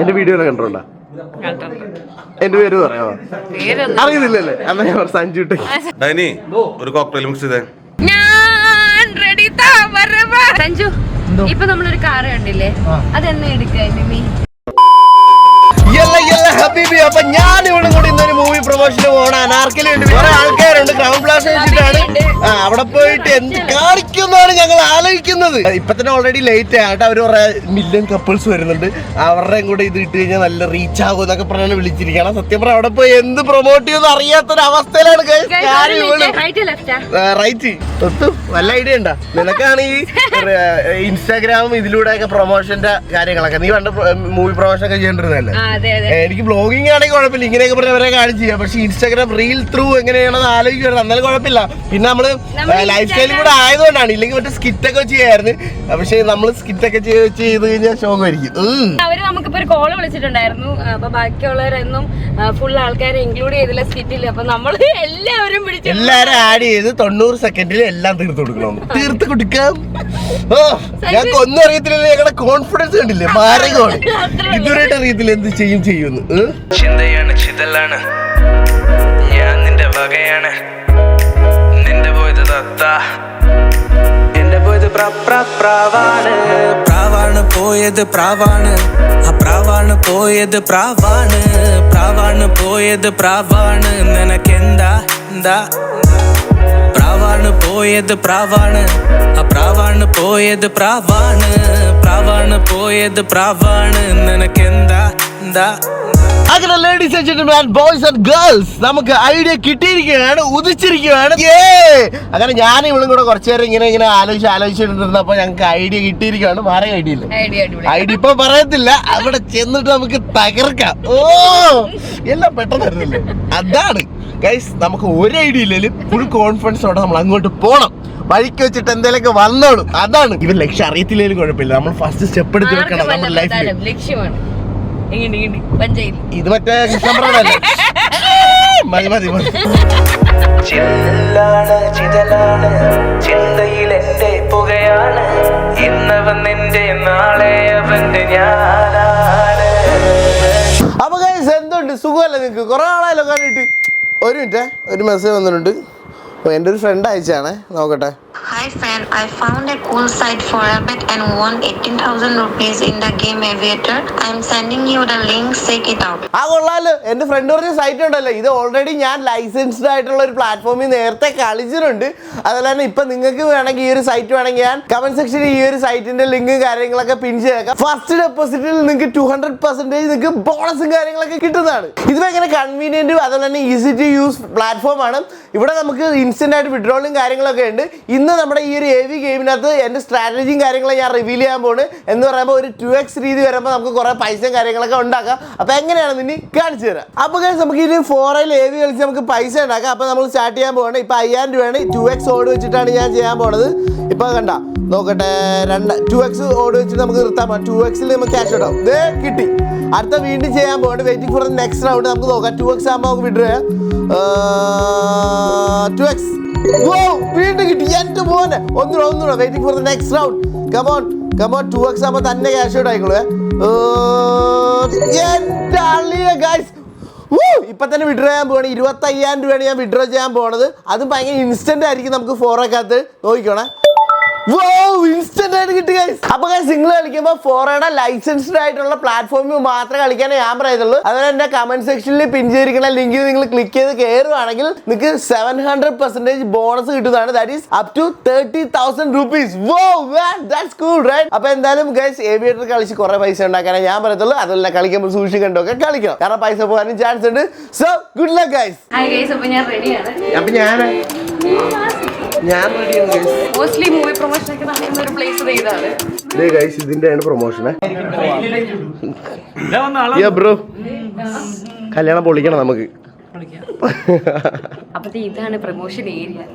എന്റെ വീഡിയോ കണ്ടിട്ടുണ്ടോ? എന്റെ പേര് പറയാമോ? അറിയുന്നില്ലല്ലേ? അന്നേ ഞാൻ സഞ്ജു ഡൈനി ഒരു കോക്ടെയിൽ മിക്സ് ചെയ്തേ. ഞാൻ. സഞ്ജു ഇപ്പൊ നമ്മളൊരു കാറ് കണ്ടില്ലേ? അതെന്നെ യല്ല ഹബീബി അപ്പൊ ഞാൻ ഇവിടെ കൂടി ഇന്നൊരു മൂവി പ്രൊമോഷന് പോണ അനാർക്കലി ഉണ്ട്. കുറെ ആൾക്കാരുണ്ട്. ക്രൗൺ പ്ലാസ് വെച്ചിട്ടാണ്. അവിടെ പോയിട്ട് എന്ത് കാണിക്കുന്നാണ് ഞങ്ങൾ ആലോചിക്കുന്നത്. ഇപ്പൊ തന്നെ ഓൾറെഡി ലേറ്റ് ആയിട്ട് അവർ കുറെ മില്യൺ കപ്പിൾസ് വരുന്നുണ്ട്. അവരുടെയും കൂടെ ഇത് ഇട്ട് കഴിഞ്ഞാൽ നല്ല റീച്ച് ആകും എന്നൊക്കെ പറഞ്ഞാണ് വിളിച്ചിരിക്കണം സത്യം പറഞ്ഞാൽ അവിടെ പോയി എന്ത് പ്രൊമോട്ട് ചെയ്യുന്ന അറിയാത്തൊരു അവസ്ഥയിലാണ് റൈറ്റ് തൊട്ടു. നല്ല ഐഡിയ ഉണ്ടാ? നിനക്കാണ് ഈ ഇൻസ്റ്റാഗ്രാമും ഇതിലൂടെയൊക്കെ പ്രൊമോഷന്റെ കാര്യങ്ങളൊക്കെ. നീ പണ്ട് മൂവി പ്രൊമോഷൻ ഒക്കെ ചെയ്യേണ്ടിരുന്നല്ലേ എനിക്ക് ബ്ലോഗിങ് ആണെങ്കിൽ കുഴപ്പമില്ല. ഇങ്ങനെയൊക്കെ പറഞ്ഞ പറഞ്ഞവരെ കാര്യം ചെയ്യാം. പക്ഷെ ഇൻസ്റ്റാഗ്രാം റീൽ ത്രൂ എങ്ങനെയാണെന്ന് ആലോചിക്കുന്നത് എന്നാലും കുഴപ്പമില്ല. പിന്നെ നമ്മൾ ലൈഫ് സ്റ്റൈലും കൂടെ ആയതുകൊണ്ടാണ്. ഇല്ലെങ്കിൽ മറ്റേ സ്കിറ്റ് ഒക്കെ ചെയ്യായിരുന്നു. പക്ഷെ നമ്മൾ സ്കിറ്റ് ഒക്കെ ചെയ്ത് കഴിഞ്ഞാൽ ശോകമായിരിക്കും. അവർ നമുക്കിപ്പോ ഒരു കോൾ വിളിച്ചിട്ടുണ്ടായിരുന്നു. അപ്പൊ ബാക്കിയുള്ളവരൊന്നും ഫുൾ ആൾക്കാരെ ഇൻക്ലൂഡ് ചെയ്തില്ല സ്കിറ്റില്ല അപ്പൊ നമ്മൾ എല്ലാവരും പിടിച്ചു എല്ലാരും ആഡ് ചെയ്ത് തൊണ്ണൂറ് സെക്കൻഡിൽ എല്ലാം തീർത്ത് കൊടുക്കണം. തീർത്ത് കൊടുക്കാം. ഓ ഞങ്ങൾക്ക് ഒന്നും അറിയത്തില്ലല്ലോ. ഞങ്ങളുടെ കോൺഫിഡൻസ് കണ്ടില്ലേ? മാരകമാണ്. ഇതുവരെയായിട്ട് അറിയത്തില്ല എന്ത് ചെയ്യും ചെയ്യുമെന്ന്. ചിന്തയാണ് ചിതലാണ്. ഞാൻ നിന്റെ വകയാണ്. നിന്റെ പോയത് തത്ത. എന്റെ പോയത് പ്ര- പ്ര- പ്രാവാണ്. പ്രാവാണ് പോയത് പ്രാവാണ്. ആ പ്രാവാണ് പോയത് പ്രാവാണ്. പ്രാവാണ് പോയത് പ്രാവാണ്. നിനക്കെന്താ എന്താ? പ്രാവാണ് പോയത് പ്രാവാണ്. ആ പ്രാവാണ് പോയത് പ്രാവാണ്. പ്രാവാണ് പോയത് പ്രാവാണ്. നിനക്കെന്താ എന്താ? അങ്ങനെ ladies and gentleman boys and girls നമുക്ക് ഐഡിയ കിട്ടിയിരിക്കുകയാണ് ഉദിച്ചിരിക്കുകയാണ്. ഏ അങ്ങനെ ഞാൻ ഇവളും കൂടെ കുറച്ചു നേരം ഇങ്ങനെ ഇങ്ങനെ ആലോചിച്ച് ആലോചിച്ചിട്ടിരുന്നപ്പോ ഞങ്ങൾക്ക് ഐഡിയ കിട്ടിയിരിക്കുകയാണ്. വേറെ ഐഡിയ ഇല്ല. ഐഡിയ ഇപ്പൊ പറയത്തില്ല. അവിടെ ചെന്നിട്ട് നമുക്ക് തകർക്കാം. ഓ! എല്ലാം പെട്ടെന്ന് അതാണ്. ഗൈസ് നമുക്ക് ഒരു ഐഡിയ ഇല്ലെങ്കിലും ഫുൾ കോൺഫിഡൻസോടെ നമ്മൾ അങ്ങോട്ട് പോണം. വഴിക്ക് വെച്ചിട്ട് എന്തെങ്കിലുമൊക്കെ വന്നോളും. അതാണ്. ഇവർ ലക്ഷ്യം അറിയത്തില്ലെങ്കിലും കുഴപ്പമില്ല. നമ്മൾ ഫസ്റ്റ് സ്റ്റെപ്പ് എടുത്ത് വെക്കണം. നമ്മുടെ ലൈഫിൽ ലക്ഷ്യമാണ് ഇത് മറ്റേ മതി മതി മതി. ചില്ലാണ് ചിതലാണ് ചിന്തയിൽ എന്റെ പുകയാണ്. ഇന്നവൻ നിന്റെ നാളെ അവന്റെ ഞാനാണ്. അപ്പൊ കൈസ് എന്തുണ്ട്? സുഖമല്ലേ നിങ്ങക്ക്? കുറെ ആളായാലോ കണ്ടിട്ട്. ഒരു മിനിറ്റ് ഒരു മെസ്സേജ് വന്നിട്ടുണ്ട്. എന്റെ എന്റെ ഒരു ഫ്രണ്ട് അയച്ചാണേ നോക്കട്ടെ. Hi friend, I found a cool site for a bet and won 18,000 rupees in the game Aviator. I am sending you the link, check it out. ആ കൊള്ളാലോ. എന്റെ ഫ്രണ്ട് പറഞ്ഞ സൈറ്റ് ഉണ്ടല്ലോ. ഇത് ഓൾറെഡി ഞാൻ ലൈസൻസ്ഡ് ആയിട്ടുള്ള ഒരു പ്ലാറ്റ്ഫോമിൽ നേരത്തെ കളിച്ചിട്ടുണ്ട്. അതുപോലെ തന്നെ ഇപ്പൊ നിങ്ങൾക്ക് വേണമെങ്കിൽ ഈ ഒരു സൈറ്റ് വേണമെങ്കിൽ ഞാൻ കമന്റ് സെക്ഷനിൽ ഈ ഒരു സൈറ്റിന്റെ ലിങ്കും കാര്യങ്ങളൊക്കെ പിൻ ചെയ്തേക്കാം. ഫസ്റ്റ് ഡെപ്പോസിറ്റിൽ നിങ്ങൾക്ക് ടു ഹൺഡ്രഡ് പെർസെന്റേജ് നിങ്ങൾക്ക് ബോണസും കാര്യങ്ങളൊക്കെ കിട്ടുന്നതാണ്. ഇത് ഭയങ്കര കൺവീനിയന്റും അതുപോലെ തന്നെ ഈസി ടു യൂസ് പ്ലാറ്റ്ഫോം ആണ്. ഇവിടെ നമുക്ക് ഇൻസ്റ്റന്റ് ആയിട്ട് വിഡ്രോളും കാര്യങ്ങളൊക്കെ ഉണ്ട്. ഇന്ന് നമ്മുടെ ഈ ഒരു എ വി ഗെയിമിനകത്ത് എന്റെ സ്ട്രാറ്റജിയും കാര്യങ്ങളും ഞാൻ റിവീൽ ചെയ്യാൻ പോണ്. എന്ന് പറയുമ്പോൾ ഒരു ടു എക്സ് രീതി വരുമ്പോൾ നമുക്ക് കുറേ പൈസയും കാര്യങ്ങളൊക്കെ ഉണ്ടാക്കാം. അപ്പോൾ എങ്ങനെയാണ് നിന്നെ കാണിച്ചു തരാം. അപ്പോൾ guys, നമുക്ക് ഇനി ഫോറയിൽ വി കളിച്ച് നമുക്ക് പൈസ ഉണ്ടാക്കാം. അപ്പോൾ നമ്മൾ സ്റ്റാർട്ട് ചെയ്യാൻ പോകണം ഇപ്പോൾ അയ്യായിരം രൂപയാണ് ടു എക്സ് ഓട് വെച്ചിട്ടാണ് ഞാൻ ചെയ്യാൻ പോണത്. ഇപ്പോൾ കണ്ട നോക്കട്ടെ രണ്ട് ടു എക്സ് ഓട് വെച്ചിട്ട് നമുക്ക് നിർത്താൻ പോകാം ടു എക്സിൽ നമുക്ക് ക്യാഷ് ഇടാം. ദേ കിട്ടി. അടുത്ത വീണ്ടും ചെയ്യാൻ പോകണം വെയിറ്റിംഗ് ഫോർ നെക്സ്റ്റ് റൗണ്ട് നമുക്ക് നോക്കാം. ടു എക്സ് ആകുമ്പോൾ നമുക്ക് വിഡ്രോ ടു എക്സ് ഓ വീണ്ടും കിട്ടി. എന്റെ ഫോർ നെക്സ്റ്റ് റൗണ്ട് തന്നെ ഗൈസ് ഇപ്പൊ തന്നെ വിഡ്രോ ചെയ്യാൻ പോകണം ഇരുപത്തയ്യായിരം രൂപയാണ് ഞാൻ വിഡ്രോ ചെയ്യാൻ പോണത്. അതും ഭയങ്കര ഇൻസ്റ്റന്റ് ആയിരിക്കും നമുക്ക് ഫോറൊക്കകത്ത് നോക്കിക്കോണേ. ഇൻസ്റ്റന്റ് ആയിട്ട് കിട്ടി ഗൈസ് അപ്പൊ ഗൈസ് നിങ്ങൾ കളിക്കുമ്പോൾ ഫോറയുടെ ലൈസൻസ്ഡ് ആയിട്ടുള്ള പ്ലാറ്റ്ഫോമിൽ മാത്രമേ കളിക്കാനേ ഞാൻ പറയുന്നുള്ളൂ. അതുപോലെ എന്റെ കമന്റ് സെക്ഷനിൽ പിൻ ചെയ്തിരിക്കുന്ന ലിങ്കിൽ നിങ്ങൾ ക്ലിക്ക് ചെയ്ത് കയറുവാണെങ്കിൽ നിങ്ങൾക്ക് സെവൻ ഹൺഡ്രഡ് പെർസെന്റേജ് ബോണസ് കിട്ടുന്നതാണ്. That is up to thirty thousand rupees that's cool right അപ്പൊ എന്തായാലും ഗൈസ് ഏവിയേറ്റർ കളിച്ച് കുറെ പൈസ ഉണ്ടാക്കാനേ ഞാൻ പറയത്തുള്ളൂ. അതുപോലെ കളിക്കുമ്പോൾ സൂക്ഷിക്കണ്ടൊക്കെ കളിക്കണം. കാരണം പൈസ പോകാനും ചാൻസ് ഉണ്ട്. So good luck guys hi guys അപ്പൊ ഞാൻ റെഡിയാണ് അപ്പൊ ഞാൻ ഞാൻ മോസ്റ്റ്ലി മൂവി നടക്കുന്ന ഒരു പ്ലേസ് ഇതാണ് ഇതേ ഗൈസ് ഇതിന്റെയാണ് പ്രൊമോഷൻ ബ്രോ കല്യാണം പൊളിക്കണം നമുക്ക്. അപ്പത്തെ ഇതാണ് പ്രൊമോഷൻ ഏരിയ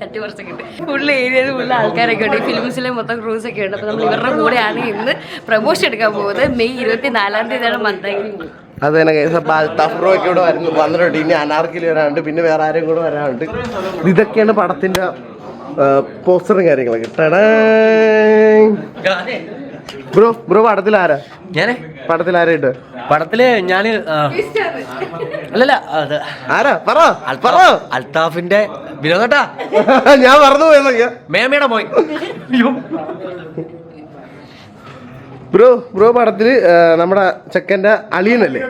തട്ടി കുറച്ചൊക്കെ ഫുൾ ഏരിയയിൽ ഫുൾ ആൾക്കാരൊക്കെ ഉണ്ട്. ഫിലിംസിലെ മൊത്തം ക്രൂസ് ഒക്കെ ഉണ്ട്. അപ്പൊ നമ്മൾ ഇവരുടെ കൂടെയാണ് ഇന്ന് പ്രൊമോഷൻ എടുക്കാൻ പോകുന്നത്. മെയ് ഇരുപത്തി നാലാം തീയതിയാണ് മന്ദാഗിരി. അത് തന്നെ ഗൈസ് അപ്പൊ ഒക്കെ ഇവിടെ വരുന്നു. വന്നിട്ടുണ്ട്. ഇനി അനാർക്കിൽ വരാനുണ്ട്. പിന്നെ വേറെ ആരും കൂടെ വരാനുണ്ട്. ഇതൊക്കെയാണ് പടത്തിന്റെ പോസ്റ്ററും കാര്യങ്ങളൊക്കെ. ടടാ ബ്രോ ബ്രോ പടത്തിൽ ആരാ ഞാൻ? പടത്തിൽ ആരായിട്ട് പടത്തിൽ ഞാൻ അല്ലല്ല ആരാ? പറ പറ. അൽത്താഫിന്റെ വിനോദട്ടാ ഞാൻ പറഞ്ഞു പോയെന്നൊക്കെയാ മേമയുടെ പോയി. ബ്രോ ബ്രോ പടത്തിൽ നമ്മടെ ചെക്കന്റെ അളിയനല്ലേ?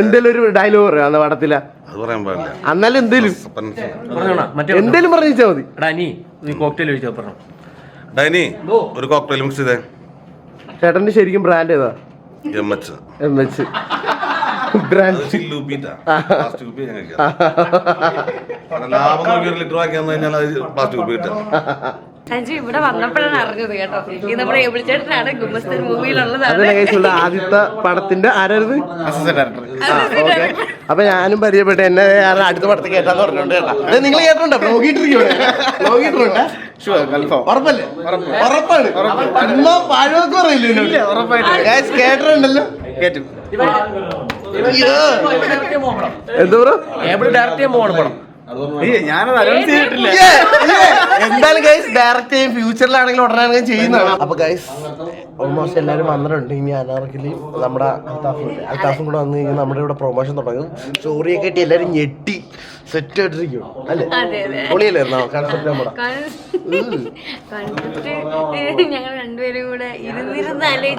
എന്തേലും ഒരു ഡയലോഗ് പറയാം അന്ന് പടത്തില? അത് പറയാൻ പാടില്ല. അന്നാലും എന്തേലും? എന്തേലും പറഞ്ഞാ മതി. ഡാനി നീ നീ കോക്ടെയിൽ ഒഴിച്ചോ പറഞ്ഞു. ഡാനി ഒരു കോക്ടെയിൽ മിക്സ് ചെയ്തേ. ചേട്ടന്റെ ശരിക്കും ബ്രാൻഡ് ഏതാ? M H M H brand ലാഭം ലിറ്റർ ആക്കി കഴിഞ്ഞാൽ പ്ലാസ്റ്റിക് കുപ്പി സഞ്ജു ഇവിടെ വന്നപ്പോഴാണ് അറിഞ്ഞത് കേട്ടോ. ഇത് നമ്മുടെ എബിളിച്ചേട്ടനാണ് ഗുമസ്തൻ മൂവിയിലുള്ളതാണ്. ആദ്യത്തെ പടത്തിന്റെ ആരായിരുന്നു. അപ്പൊ ഞാനും പരിചയപ്പെട്ടു. എന്നെ അടുത്ത പടത്തിൽ കേട്ടാന്ന് പറഞ്ഞോണ്ട് കേട്ടാ. നിങ്ങൾ കേട്ടിട്ടുണ്ടോ? എന്തോ ഉറപ്പല്ലേ? ഉറപ്പാണ്. പറയില്ല കേട്ടിട്ടുണ്ടല്ലോ. എന്താ ബ്രോ? ഡയറക്റ്റ് ചെയ്യാൻ പോകണം പടം. Yeah, ചെയ്തിട്ടില്ല എന്തായാലും ഗൈസ് ഡയറക്റ്റ് ചെയ്യും. ഫ്യൂച്ചറിലാണെങ്കിലും ഉടനെ ചെയ്യുന്നതാണ്. അപ്പൊ ഗൈസ് ഓൾമോസ്റ്റ് എല്ലാവരും വന്നിട്ടുണ്ട്. ഇനി അനാർക്കിലി നമ്മുടെ അൽത്താഫും. അൽത്താഫും കൂടെ വന്നു കഴിഞ്ഞാൽ നമ്മുടെ ഇവിടെ പ്രൊമോഷൻ തുടങ്ങും. സ്റ്റോറിയൊക്കെ ആയിട്ട് എല്ലാവരും ഞെട്ടി. സെറ്റ് ആയിട്ടിരിക്കും അല്ലേ? അതെ. അതെ പൊളിയല്ലായിരുന്നോ കൺസെപ്റ്റ് നമ്മുടെ കൺസെപ്റ്റ് ഞങ്ങൾ രണ്ടുപേരും കൂടെ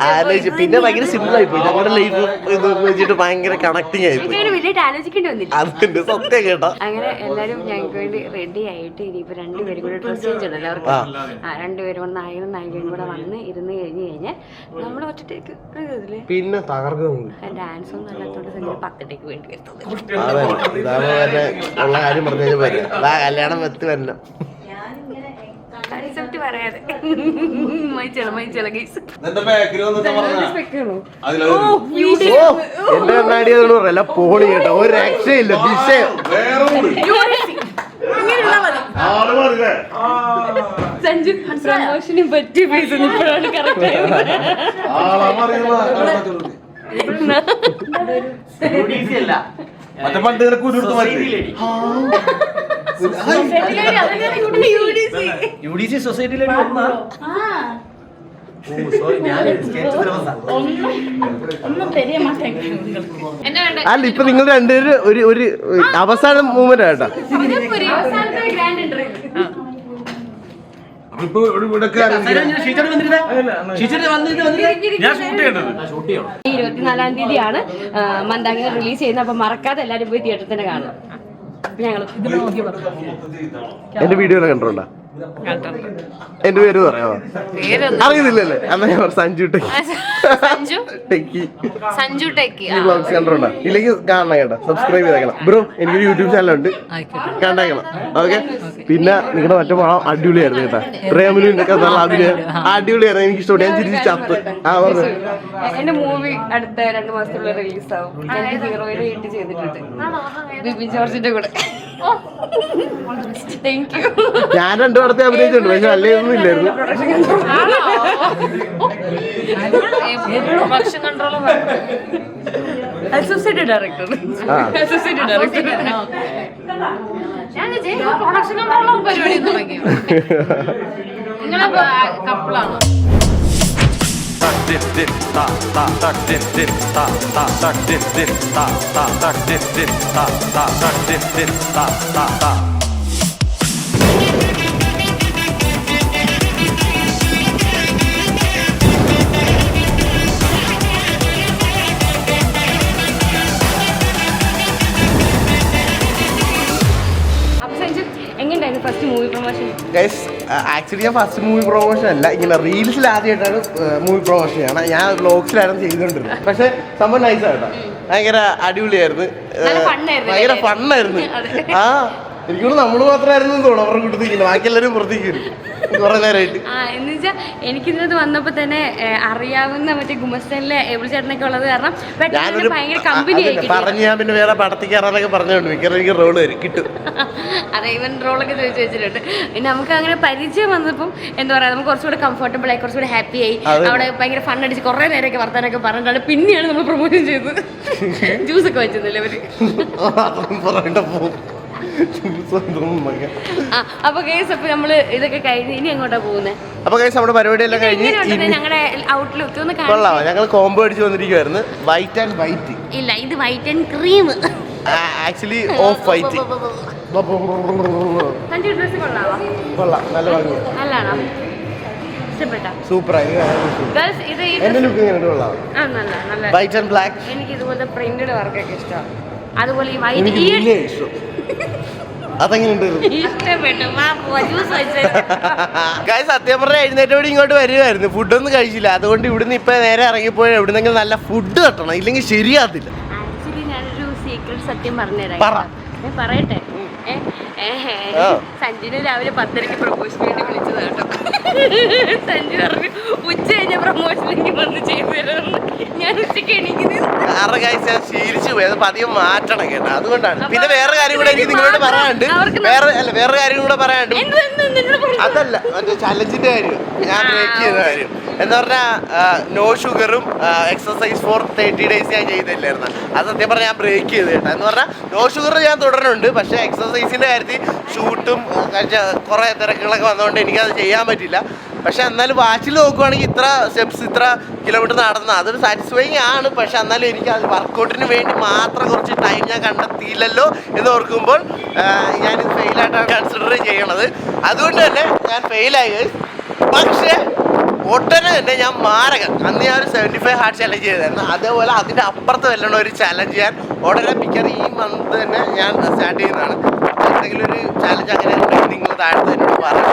ആലോചിച്ച് പിന്നെ ഭയങ്കര സിമ്പിൾ ആയിപ്പോയി. ഞങ്ങളുടെ ലൈഫ് ഇത് വെച്ചിട്ട് ഭയങ്കര കണക്ടിങ് ആയിപ്പോയി. വലിയ ആലോചിക്കേണ്ടി വന്നില്ല. അതിന്റെ സത്യം കേട്ടോ. അങ്ങനെ എല്ലാരും ഞങ്ങൾക്ക് വേണ്ടി റെഡി ആയിട്ട് ഇനിയിപ്പോ രണ്ടുപേരും കൂടെ ഡ്രസ് ചേഞ്ച് ഉണ്ടല്ലോ അവർക്ക്? ആ. രണ്ടുപേരും കൂടെ നായകനും നായികയും കൂടെ വന്ന് ഇരുന്ന് കഴിഞ്ഞ് കഴിഞ്ഞാൽ നമ്മൾ ഒറ്റത്തേക്ക് ഇതില്ലേ പിന്നെ തകർക്കുന്നു ഡാൻസ് ഒന്നും അല്ലാത്തോണ്ട് തന്നെ പത്തിട്ടേക്ക് വേണ്ടി വരുന്നത് ഉള്ള കാര്യം പറഞ്ഞു വരും. അതാ കല്യാണം വെത്ത് വരണം. കൺസെപ്റ്റ് പറയാതെ. മൈച്ചള മൈച്ചള ഗൈസ് ഓ എന്റെ കണ്ണാടി പറയല്ല പോളി കേട്ടോ. ഒരു രക്ഷയില്ല വിഷയം. സഞ്ജു പ്രമോഷന് പറ്റിയ പൈസ ഇപ്പോഴാണ് കറക്റ്റ് മറ്റേ പണ്ട് കുരുടുത്ത് മാറ്റി. U D C. സൊസൈറ്റിയിലെ എന്നെ വേണ്ട. അല്ല ഇപ്പൊ നിങ്ങൾ രണ്ടുപേരും ഒരു ഒരു അവസാന മൂമെന്റ് ഒരു ഇരുപത്തിനാലാം തീയതിയാണ് മന്ദാങ്ങിനെ റിലീസ് ചെയ്യുന്നത്. അപ്പൊ മറക്കാതെ എല്ലാരും പോയി തിയേറ്ററിൽ തന്നെ കാണും ഞങ്ങൾ എന്റെ വീഡിയോ കണ്ടിട്ടുണ്ടോ? എന്റെ പേര് പറയാമോ? അറിയുന്നില്ലല്ലേ? അന്ന് ഞാൻ പറയാം, Sanju techie. Sanju? Techie. Sanju techie. ഈ വ്ളോഗ്സ് കണ്ടിട്ടുണ്ടോ? ഇല്ലെങ്കിൽ കാണണം കേട്ടോ. സബ്സ്ക്രൈബ് ചെയ്തേക്കണം. ബ്രോ എനിക്കൊരു യൂട്യൂബ് ചാനലുണ്ട് കണ്ടേക്കണം. ഓക്കെ പിന്നെ നിങ്ങളുടെ മറ്റേ പണം അടിപൊളിയായിരുന്നു കേട്ടോ. പ്രേമലുവിന്റെ ഒക്കെ നല്ല അഭിനയം അടിപൊളിയായിരുന്നു. എനിക്ക് ഇഷ്ടപ്പെട്ടു ഞാൻ ചിരിച്ച് ചത്ത്. ആ പറഞ്ഞു. എന്റെ മൂവി അടുത്ത രണ്ട് മാസത്തിനുള്ളിൽ റിലീസ് ആവും. ഞാൻ ഹീറോയിനെ ആയിട്ട് ചെയ്തിട്ടുണ്ട്. ബിബി ജോർജിന്റെ കൂടെ. താങ്ക് യു ഞാൻ രണ്ടു പടത്തെ അഭിനയിച്ചിട്ടുണ്ട് പക്ഷെ അല്ലേന്നും ഇല്ലായിരുന്നു production controller associate director. Associate director ഞാൻ പ്രൊഡക്ഷൻ കൺട്രോളർ പരിപാടി തുടങ്ങി നിങ്ങളെ കപ്പിളാണോ അപ്പൊ ഗൈസ് ആക്ച്വലി ഞാൻ ഫസ്റ്റ് മൂവി പ്രൊമോഷൻ അല്ല ഇങ്ങനെ റീൽസിൽ ആദ്യമായിട്ടാണ് മൂവി പ്രൊമോഷൻ ചെയ്യണം ഞാൻ വ്ലോഗ്സിലായിരുന്നു ചെയ്തുകൊണ്ടിരുന്നത്. പക്ഷെ സംഭവം നൈസ് കേട്ടോ ഭയങ്കര അടിപൊളിയായിരുന്നു. ഭയങ്കര ഫണ്ണായിരുന്നു ആ എനിക്കൂടെ നമ്മൾ മാത്രമായിരുന്നു തോന്നുന്നു അവരുടെ കൂട്ടത്തിൽ ബാക്കി എല്ലാവരും പുറത്തേക്ക് വരും. കുറെ നേരമായിട്ട് ആ എന്ന് വെച്ചാൽ എനിക്കിന്നത് വന്നപ്പോ തന്നെ അറിയാവുന്ന മറ്റേ ഗുമസ്തനിലെ എബിൾ ചേട്ടനൊക്കെ ഉള്ളത് കാരണം പെട്ടെന്ന് ഭയങ്കര കമ്പനി ആയി ഞാൻ പിന്നെ വേറെ പടത്തിൽ കയറാനൊക്കെ പറഞ്ഞുകൊണ്ട് മിക്കവാറും എനിക്ക് റോൾ വരും കിട്ടും. അതെ ഇവൻ റോളൊക്കെ ചോദിച്ചു വെച്ചിട്ടുണ്ട്. പിന്നെ നമുക്ക് അങ്ങനെ പരിചയം വന്നപ്പം എന്താ പറയാ നമുക്ക് കുറച്ചുകൂടെ കംഫർട്ടബിൾ ആയി കുറച്ചുകൂടെ ഹാപ്പി ആയി. അവിടെ ഭയങ്കര ഫൺ അടിച്ച് കുറെ നേരമൊക്കെ വർത്താനൊക്കെ പറഞ്ഞിട്ടാണ് പിന്നെയാണ് നമ്മൾ പ്രൊമോഷൻ ചെയ്തത്. ജ്യൂസ് ഒക്കെ വെച്ചിരുന്നില്ലേ അവർ? അപ്പൊ കേസ് അപ്പൊ നമ്മൾ ഇതൊക്കെ കഴിഞ്ഞ് ഇനി എങ്ങോട്ടാ പോകുന്നത് അപ്പൊ കഴിച്ച് നമ്മുടെ പരിപാടിയെല്ലാം കഴിഞ്ഞ് ഇനി ഞങ്ങളുടെ ഔട്ട്ലുക്ക് ഒന്ന് കൊള്ളാം. ഞങ്ങൾ കോംബോ അടിച്ച് വന്നിരിക്കുവായിരുന്നു. വൈറ്റ് ആൻഡ് വൈറ്റ് ഇല്ല ഇത് white and cream actually off white കൊള്ളാം. നല്ല ഭംഗി. നല്ലതാണോ? സൂപ്പറായി എന്റെ ലുക്ക് എങ്ങനെ കൊള്ളാം. വൈറ്റ് ആൻഡ് ബ്ലാക്ക് എനിക്ക് ഇതുപോലത്തെ പ്രിന്റഡ് വർക്കൊക്കെ ഇഷ്ടമാണ് അതുപോലെ ഈ വൈറ്റ് അതെങ്ങനെയുണ്ട് ഗായ് സത്യം പറഞ്ഞ എഴുന്നേറ്റോടെ ഇങ്ങോട്ട് വരുമായിരുന്നു ഫുഡൊന്നും കഴിച്ചില്ല. അതുകൊണ്ട് ഇവിടുന്ന് ഇപ്പൊ നേരെ ഇറങ്ങിപ്പോയാൽ എവിടുന്നെങ്കിലും നല്ല ഫുഡ് തട്ടണം ഇല്ലെങ്കിൽ ശരിയാകത്തില്ല. ആക്ച്വലി ഞാനൊരു സീക്രട്ട് സത്യം പറഞ്ഞുതരാം. പറ. പറയട്ടെ. ആ. രാവിലെ പത്തരക്ക് പ്രൊമോഷൻ വേണ്ടി വിളിച്ചത് കേട്ടോ. സഞ്ജു പറഞ്ഞു ഉച്ച കഴിഞ്ഞ പ്രൊമോഷനിലേക്ക് വന്ന് ചെയ്തു തരുമെന്ന് ഞാൻ ഉച്ചയ്ക്ക് എണീക്കുന്നത് കാരണം ഗായ്സ് ഞാൻ ശീലിച്ചു പോയി. അത് പതിയെ മാറ്റണം കേട്ടോ. അതുകൊണ്ടാണ്. പിന്നെ വേറെ കാര്യം കൂടെ എനിക്ക് നിങ്ങളോട് പറയാണ്ട് വേറെ അല്ല വേറെ കാര്യം കൂടെ പറയാനുണ്ട്. അതല്ല മറ്റേ ചലഞ്ചിന്റെ കാര്യം. ഞാൻ ബ്രേക്ക് ചെയ്ത കാര്യം. എന്ന് പറഞ്ഞാൽ നോ ഷുഗറും എക്സസൈസ് ഫോർ തേർട്ടി ഡേയ്സ് ഞാൻ ചെയ്തില്ലായിരുന്നു? അത് സത്യം പറഞ്ഞാൽ ഞാൻ ബ്രേക്ക് ചെയ്ത് കേട്ടോ. എന്ന് പറഞ്ഞാൽ നോ ഷുഗർ ഞാൻ തുടരുന്നുണ്ട് പക്ഷേ എക്സസൈസിന്റെ കാര്യത്തിൽ ഷൂട്ടും കുറേ തിരക്കുകളൊക്കെ വന്നതുകൊണ്ട് എനിക്കത് ചെയ്യാൻ പറ്റില്ല. പക്ഷെ എന്നാലും വാച്ചിൽ നോക്കുവാണെങ്കിൽ ഇത്ര സ്റ്റെപ്സ് ഇത്ര കിലോമീറ്റർ നടന്ന അതൊരു സാറ്റിസ്ഫൈങ് ആണ്. പക്ഷെ എന്നാലും എനിക്ക് അത് വർക്കൗട്ടിന് വേണ്ടി മാത്രം കുറച്ച് ടൈം ഞാൻ കണ്ടെത്തിയില്ലല്ലോ എന്ന് ഓർക്കുമ്പോൾ ഞാൻ ഫെയിലായിട്ടാണ് കൺസിഡർ ചെയ്യണത്. അതുകൊണ്ട് തന്നെ ഞാൻ ഫെയിലായി പക്ഷേ ഒട്ടനെ തന്നെ ഞാൻ മാരകൻ. അന്ന് ഞാൻ ഒരു സെവന്റി ഫൈവ് ഹാർട്ട് ചലഞ്ച് ചെയ്തായിരുന്നു. അതേപോലെ അതിന്റെ അപ്പുറത്ത് വല്ലണ ഒരു ചലഞ്ച് ഞാൻ ഉടനെ പിക്കർ ഈ മന്ത് തന്നെ ഞാൻ സ്റ്റാർട്ട് ചെയ്യുന്നതാണ്. എന്തെങ്കിലും ഒരു ചാലഞ്ച് അങ്ങനെ ഉണ്ടെങ്കിൽ നിങ്ങൾ താഴത്ത് എന്നോട് പറയാം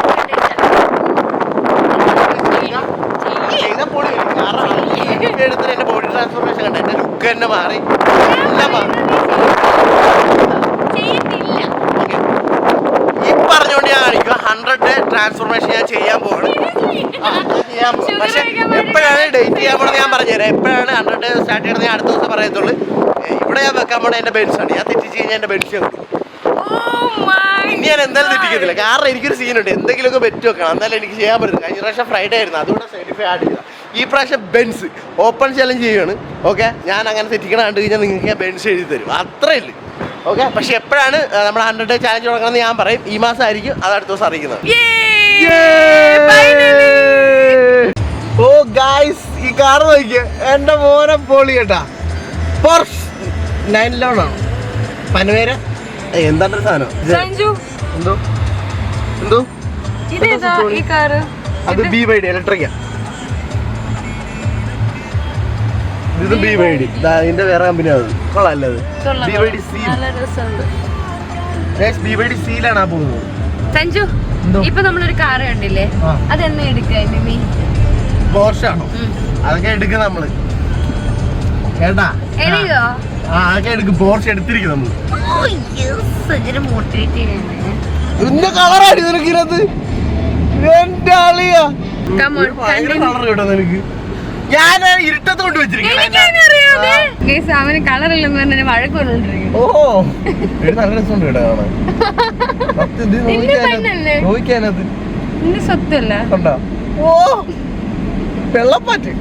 ചെയ്താൽ പൊളി. കാരണം എടുത്തിട്ട് എന്റെ ബോഡി ട്രാൻസ്ഫോർമേഷൻ കണ്ട? എന്റെ ലുക്ക് തന്നെ മാറി. എല്ലാം മാറി. ഈ പറഞ്ഞുകൊണ്ട് ഞാൻ കാണിക്കുക ഹൺഡ്രഡ് ഡേ ട്രാൻസ്ഫോർമേഷൻ ഞാൻ ചെയ്യാൻ ചെയ്യാൻ പക്ഷെ എപ്പോഴാണ് ഡേറ്റ് ചെയ്യാൻ പോണെന്ന് ഞാൻ പറഞ്ഞുതരാം എപ്പോഴാണ് ഹൺഡ്രഡ് ഡേ സ്റ്റാർട്ട് ചെയ്യണത് ഞാൻ അടുത്ത ദിവസം പറയത്തുള്ളൂ. ഇവിടെ ഞാൻ വെക്കാൻ പോണ എന്റെ ബെൻസാണ് ഞാൻ തെറ്റിച്ച് കഴിഞ്ഞാൽ എന്റെ ബെൻസ് ഞാൻ കൊടുക്കും Oh my ഇനി ഞാൻ എന്തായാലും തെറ്റിക്കത്തില്ല. കാരണം എനിക്കൊരു സീനുണ്ട് എന്തെങ്കിലുമൊക്കെ ബെറ്റ് വെക്കണം എന്തായാലും എനിക്ക് ചെയ്യാൻ പറ്റും കഴിഞ്ഞ പ്രാവശ്യം ഫ്രൈഡേ ആയിരുന്നു. അതുകൊണ്ട് സെറ്റിഫൈ ആഡ് ചെയ്ത ഈ പ്രാവശ്യം ബെൻസ് ഓപ്പൺ ചലഞ്ച് ചെയ്യുകയാണ് ഓക്കെ ഞാൻ അങ്ങനെ തെറ്റിക്കണം കണ്ടു കഴിഞ്ഞാൽ നിങ്ങൾക്ക് ബെൻസ് എഴുതി തരും. അത്രേ ഉള്ളൂ. ഓക്കെ പക്ഷെ എപ്പോഴാണ് നമ്മൾ ഹൺഡ്രഡ് ഡേ ചാലഞ്ച് തുടങ്ങണമെന്ന് ഞാൻ പറയും. ഈ മാസം ആയിരിക്കും അത് അടുത്ത ദിവസം അറിയിക്കുന്നത്. ഓ ഗായ്സ് ഈ കാർ നോക്കിയ. എന്റെ മോനെ പൊളി കേട്ടാ നൈൻ നയൻ ലോണോ പനവേര എന്താണ് സാധനം? എന്തോ? എന്തോ? അത് ബി വൈ ഡി ഇലക്ട്രിക്ക ഇത് ബി വൈ ഡി ഇതിന്റെ വേറെ കമ്പനിയാണ് കൊള്ളാല്ലേ B Y D. Seal. B Y D സീലാണ് ആ പോകുന്നത്. സഞ്ജു? ഇപ്പൊ നമ്മളൊരു കാർ കണ്ടില്ലേ. അതെന്നെ എടുക്കുക മിമി പോർഷാണോ അതൊക്കെ എടുക്കും നമ്മൾ. കേട്ടാ എഴുതിയോ ആകെ എടുക്കും പോർച്ച് എടുത്തിരിക്കും നമ്മൾ oh, ഇന്ന കളറാടി നിനക്ക് ഇതിനകത്ത് എന്റെ ആളിയാ കളർ കേട്ടോ നിനക്ക്. ഞാൻ ഇരുട്ടത്ത് കൊണ്ട് വെച്ചിരിക്കുന്നത് അവന് കളറില്ലെന്ന് തന്നെ വഴക്ക് പറഞ്ഞോണ്ടിരിക്കും ഓ നല്ല രസമുണ്ട് കേട്ടോ കാണാൻ. നോക്കാനത് നിന്റെ സ്വത്തല്ല. കണ്ടോ? ഓ. വെള്ളപ്പാറ്റ്.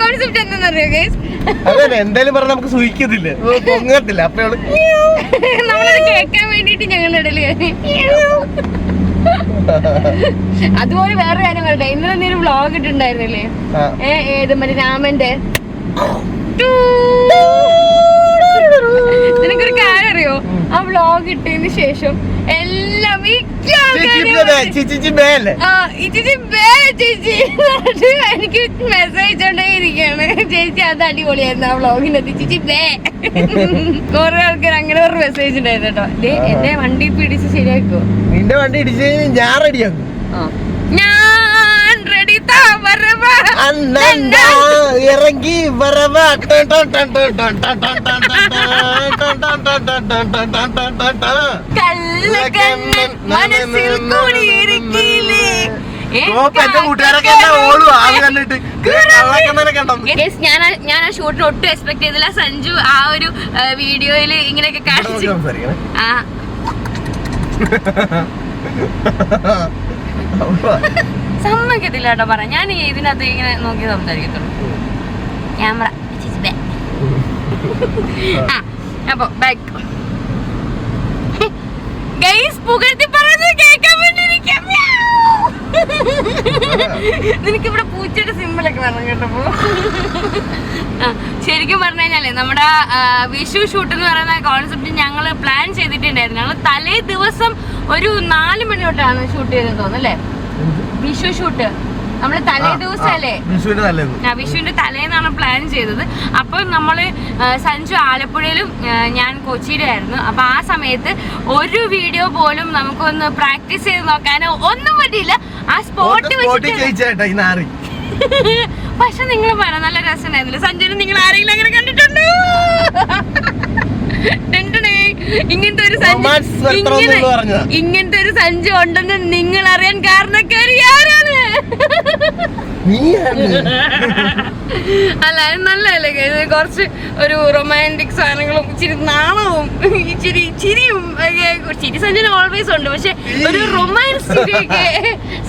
കോൺസെപ്റ്റ് എന്താണെന്നറിയോ ഗേസ് അതന്നെ എന്തായാലും പറഞ്ഞ നമുക്ക് സൂഹിക്കത്തില്ല പൊങ്ങത്തില്ല. അപ്പൊ അവൾ നമ്മളത് കേൾക്കാൻ വേണ്ടിട്ട് ഞങ്ങളുടെ ഇടയിൽ അതുപോലെ വേറെ കാര്യം പറയട്ടെ. ഇന്നലെ നീ ഒരു വ്ളോഗ് ഇട്ടുണ്ടായിരുന്നില്ലേ. ഏ ഏത് മറ്റേ രാമന്റെ? നിനക്കൊരു കാര്യം അറിയോ? ആ വ്ളോഗ് ഇട്ടതിന് ശേഷം എല്ലാം എനിക്ക് മെസ്സേജ് ഉണ്ടായിരിക്കാണ് ചേച്ചി അത് അടിപൊളിയായിരുന്നു ആ വ്ളോഗിനകത്ത് ചേച്ചി ബേ കുറെ ആൾക്കാർ അങ്ങനെ ഒരു മെസ്സേജ് ഉണ്ടായിരുന്നു കേട്ടോ. എന്റെ വണ്ടി പിടിച്ച് ശരിയാക്കോ നിന്റെ വണ്ടി ഇടിച്ച് ഞാൻ റെഡിയാക്കും ഞാൻ ഇറങ്ങി ഞാൻ ഞാൻ ആ ഷൂട്ടിന് ഒട്ടും എക്സ്പെക്ട് ചെയ്തില്ല സഞ്ജു ആ ഒരു വീഡിയോയിൽ ഇങ്ങനെയൊക്കെ കാണിച്ചു ആ സമ്മതിക്കത്തില്ല കേട്ടോ പറ ഞാൻ ഇതിനകത്ത് ഇങ്ങനെ നോക്കി സംസാരിക്കത്തുള്ളൂ. ക്യാമറ. ആ അപ്പൊ ബാക്ക് ഗൈസ് പുകഴ്ത്തി പറയുന്നത് കേൾക്കാൻ വേണ്ടി നിനക്ക് ഇവിടെ പൂച്ചയുടെ സിമ്പിളൊക്കെ വേണം കേട്ടപ്പോ ശരിക്കും പറഞ്ഞു കഴിഞ്ഞാലേ നമ്മുടെ വിഷു ഷൂട്ട് എന്ന് പറയുന്ന കോൺസെപ്റ്റ് ഞങ്ങൾ പ്ലാൻ ചെയ്തിട്ടുണ്ടായിരുന്നു. ഞങ്ങൾ തലേ ദിവസം ഒരു നാല് മണി തൊട്ടാണ് ഷൂട്ട് ചെയ്തത് തോന്നുന്നു അല്ലേ? വിഷു ഷൂട്ട്. നമ്മൾ തലേ ദിവസം അല്ലേ വിഷുവിന് നല്ലത് ആ, വിഷുവിന്റെ തലേന്നാണ് പ്ലാൻ ചെയ്തത്. അപ്പോൾ നമ്മൾ സഞ്ജു ആലപ്പുഴയിലും ഞാൻ കൊച്ചിയിലായിരുന്നു. അപ്പൊ ആ സമയത്ത് ഒരു വീഡിയോ പോലും നമുക്കൊന്ന് പ്രാക്ടീസ് ചെയ്ത് നോക്കാനോ ഒന്നും പറ്റിയില്ല. ആ സ്പോട്ട് പക്ഷെ നിങ്ങൾ പറ നല്ല രസമുണ്ടായിരുന്നില്ല. സഞ്ജുവിനെ നിങ്ങൾ ആരെങ്കിലും അങ്ങനെ കണ്ടിട്ടുണ്ടോ. ഇങ്ങനത്തെ ഒരു പറഞ്ഞതാ. ഇങ്ങനത്തെ ഒരു സഞ്ചു ഉണ്ടെന്ന് നിങ്ങൾ അറിയാൻ കാരണക്കാരി ആരാണ്? അല്ല നല്ലതല്ലേ കുറച്ച് ഒരു റൊമാന്റിക് സാധനങ്ങളും ഇച്ചിരി നാണവും ഇച്ചിരി ചിരിയും ചിരി സഞ്ജുന് ഓൾവേസ് ഉണ്ട്. പക്ഷെ ഒരു റൊമാൻസ് ചിരിയൊക്കെ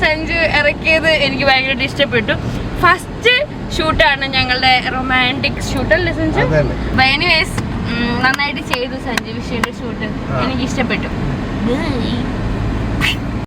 സഞ്ജു ഇറക്കിയത് എനിക്ക് ഭയങ്കരമായിട്ട് ഇഷ്ടപ്പെട്ടു. ഫസ്റ്റ് ഷൂട്ടാണ് ഞങ്ങളുടെ റൊമാന്റിക് ഷൂട്ട് അല്ലേ സഞ്ജു അതന്നെ. നന്നായിട്ട് ചെയ്തു സഞ്ജീവ് ഷൂട്ട് എനിക്ക് ഇഷ്ടപ്പെട്ടു.